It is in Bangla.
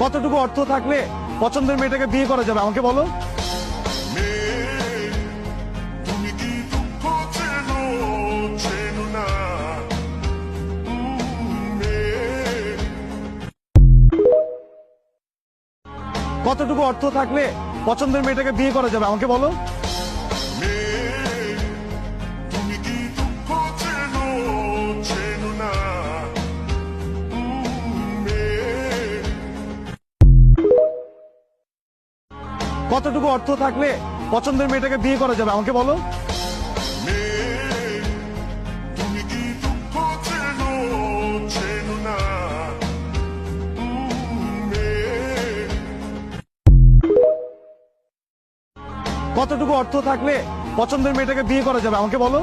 কতটুকু অর্থ থাকলে পছন্দের মেয়েটাকে বিয়ে করা যাবে? আমাকে বলো। কতটুকু অর্থ থাকলে পছন্দের মেয়েটাকে বিয়ে করা যাবে? আমাকে বলো। কতটুকু অর্থ থাকলে পছন্দের মেয়েটাকে বিয়ে করা যাবে? আমাকে বলো। কতটুকু অর্থ থাকলে পছন্দের মেয়েটাকে বিয়ে করা যাবে? আমাকে বলো।